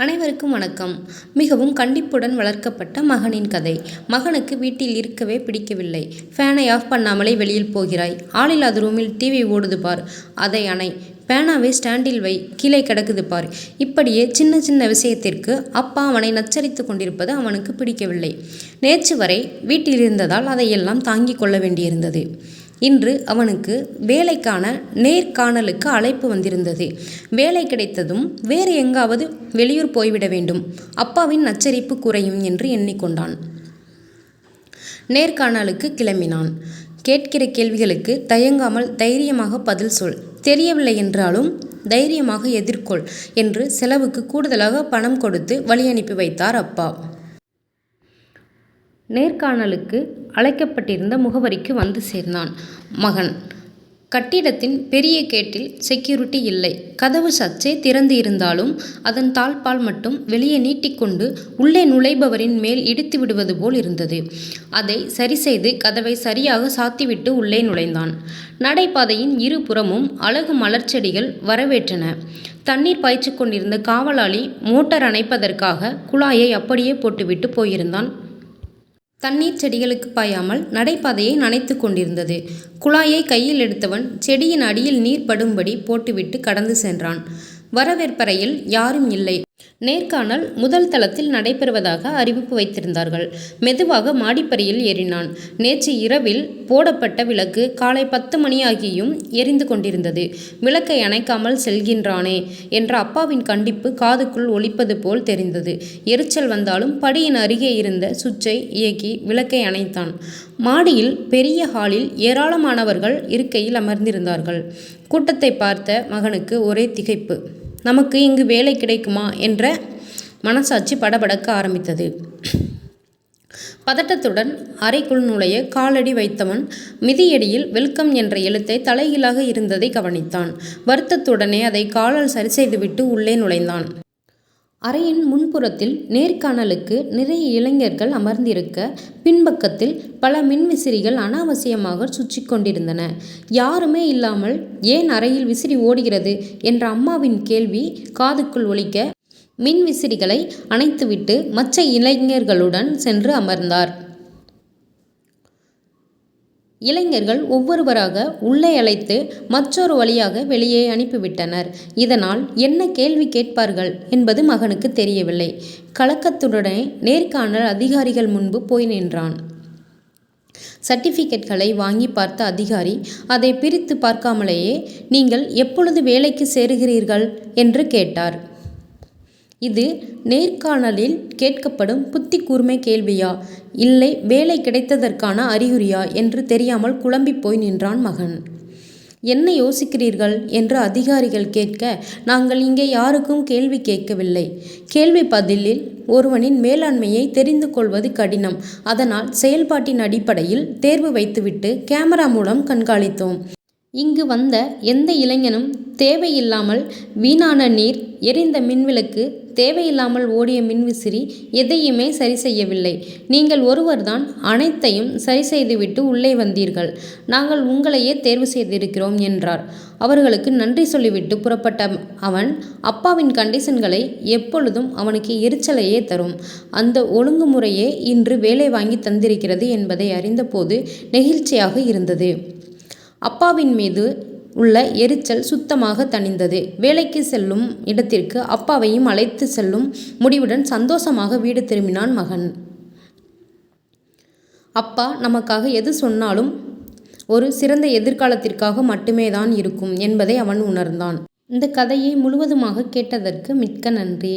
அனைவருக்கும் வணக்கம். மிகவும் கண்டிப்புடன் வளர்க்கப்பட்ட மகனின் கதை. மகனுக்கு வீட்டில் இருக்கவே பிடிக்கவில்லை. ஃபேனை ஆஃப் பண்ணாமலே வெளியில் போகிறாய். ஆளில்லாத ரூமில் டிவி ஓடுது பார். அதை அணை. பேனாவை ஸ்டாண்டில் வை. கீழே கிடக்குது பார். இப்படியே சின்ன சின்ன விஷயத்திற்கு அப்பா அவனை நச்சரித்து கொண்டிருப்பது அவனுக்கு பிடிக்கவில்லை. நேற்று வரை வீட்டில் இருந்ததால் அதையெல்லாம் தாங்கிக் கொள்ள வேண்டியிருந்தது. இன்று அவனுக்கு வேலைக்கான நேர்காணலுக்கு அழைப்பு வந்திருந்தது. வேலை கிடைத்ததும் வேறு எங்காவது வெளியூர் போய்விட வேண்டும். அப்பாவின் நச்சரிப்பு குறையும் என்று எண்ணிக்கொண்டான். நேர்காணலுக்கு கிளம்பினான். கேட்கிற கேள்விகளுக்கு தயங்காமல் தைரியமாக பதில் சொல். தெரியவில்லை என்றாலும் தைரியமாக எதிர்கொள் என்று செலவுக்கு கூடுதலாக பணம் கொடுத்து வழி அனுப்பி வைத்தார் அப்பா. நேர்காணலுக்கு அழைக்கப்பட்டிருந்த முகவரிக்கு வந்து சேர்ந்தான். மகன் கட்டிடத்தின் பெரிய கேட்டில் செக்யூரிட்டி இல்லை. கதவு சற்றே திறந்து இருந்தாலும் அதன் தாழ்பால் மட்டும் வெளியே நீட்டிக்கொண்டு உள்ளே நுழைபவரின் மேல் இடித்து விடுவது போல் இருந்தது. அதை சரி செய்து கதவை சரியாக சாத்திவிட்டு உள்ளே நுழைந்தான். நடைபாதையின் இருபுறமும் அழகு மலர்ச்செடிகள் வரவேற்றன. தண்ணீர் பாய்ச்சி கொண்டிருந்த காவலாளி மோட்டார் அணைப்பதற்காக குழாயை அப்படியே போட்டுவிட்டு போயிருந்தான். தண்ணீர் செடிகளுக்கு பாயாமல் நடைபாதையை நனைத்து கொண்டிருந்தது. குழாயை கையில் எடுத்தவன் செடியின் அடியில் நீர் படும்படி போட்டுவிட்டு கடந்து சென்றான். வரவேற்பறையில் யாரும் இல்லை. நேர்காணல் முதல் தளத்தில் நடைபெறுவதாக அறிவிப்பு வைத்திருந்தார்கள். மெதுவாக மாடிப்பரியில் ஏறினான். நேற்று இரவில் போடப்பட்ட விளக்கு காலை பத்து மணியாகியும் எரிந்து கொண்டிருந்தது. விளக்கை அணைக்காமல் செல்கின்றானே என்ற அப்பாவின் கண்டிப்பு காதுக்குள் ஒலிப்பது போல் தெரிந்தது. எரிச்சல் வந்தாலும் படியின் அருகே இருந்த சுவிட்சை இயக்கி விளக்கை அணைத்தான். மாடியில் பெரிய ஹாலில் ஏராளமானவர்கள் இருக்கையில் அமர்ந்திருந்தார்கள். கூட்டத்தை பார்த்த மகனுக்கு ஒரே திகைப்பு. நமக்கு இங்கு வேலை கிடைக்குமா என்ற மனசாட்சி படபடக்க ஆரம்பித்தது. பதட்டத்துடன் அறைக்குள் நுழைய காலடி வைத்தவன் மிதியடியில் வெல்கம் என்ற எழுத்தை தலைகீழாக இருந்ததை கவனித்தான். வருத்தத்துடனே அதை காலால் சரி செய்துவிட்டு உள்ளே நுழைந்தான். அறையின் முன்புறத்தில் நேர்காணலுக்கு நிறைய இளைஞர்கள் அமர்ந்திருக்க பின்பக்கத்தில் பல மின்விசிறிகள் அனாவசியமாக சுற்றி கொண்டிருந்தன. யாருமே இல்லாமல் ஏன் அறையில் விசிறி ஓடுகிறது? என்ற அம்மாவின் கேள்வி காதுக்குள் ஒலிக்க மின்விசிறிகளை அணைத்துவிட்டு மற்ற இளைஞர்களுடன் சென்று அமர்ந்தார். இளைஞர்கள் ஒவ்வொருவராக உள்ளே அழைத்து மற்றொரு வழியாக வெளியே அனுப்பிவிட்டனர். இதனால் என்ன கேள்வி கேட்பார்கள் என்பது மகனுக்கு தெரியவில்லை. கலக்கத்துடனே நேர்காணல் அதிகாரிகள் முன்பு போய் நின்றான். சர்டிஃபிகேட்களை வாங்கி பார்த்த அதிகாரி அதை பிரித்து பார்க்காமலேயே நீங்கள் எப்பொழுது வேலைக்கு சேருகிறீர்கள்? என்று கேட்டார். இது நேர்காணலில் கேட்கப்படும் புத்தி கூர்மை கேள்வியா? இல்லை வேலை கிடைத்ததற்கான அறிகுறியா என்று தெரியாமல் குழம்பி போய் நின்றான் மகன். என்ன யோசிக்கிறீர்கள்? என்று அதிகாரிகள் கேட்க நாங்கள் இங்கே யாருக்கும் கேள்வி கேட்கவில்லை. கேள்வி பதிலில் ஒருவனின் மேலாண்மையை தெரிந்து கொள்வது கடினம். அதனால் செயல்பாட்டின் அடிப்படையில் தேர்வு வைத்துவிட்டு கேமரா மூலம் கண்காணித்தோம். இங்கு வந்த எந்த இளைஞனும் தேவையில்லாமல் வீணான நீர் எரிந்த மின்விளக்கு தேவையில்லாமல் ஓடிய மின்விசிறி எதையுமே சரி செய்யவில்லை. நீங்கள் ஒருவர்தான் அனைத்தையும் சரி செய்துவிட்டு உள்ளே வந்தீர்கள். நாங்கள் உங்களையே தேர்வு செய்திருக்கிறோம் என்றார். அவர்களுக்கு நன்றி சொல்லிவிட்டு புறப்பட்ட அவன் அப்பாவின் கண்டிஷன்களை எப்பொழுதும் அவனுக்கு எரிச்சலையே தரும். அந்த ஒழுங்குமுறையே இன்று வேலை வாங்கி தந்திருக்கிறது என்பதை அறிந்தபோது நெகிழ்ச்சியாக இருந்தது. அப்பாவின் மீது உள்ள எரிச்சல் சுத்தமாக தணிந்தது. வேலைக்கு செல்லும் இடத்திற்கு அப்பாவையும் அழைத்து செல்லும் முடிவுடன் சந்தோஷமாக வீடு திரும்பினான் மகன். அப்பா நமக்காக எது சொன்னாலும் ஒரு சிறந்த எதிர்காலத்திற்காக மட்டுமே தான் இருக்கும் என்பதை அவன் உணர்ந்தான். இந்த கதையை முழுவதுமாக கேட்டதற்கு மிக்க நன்றி.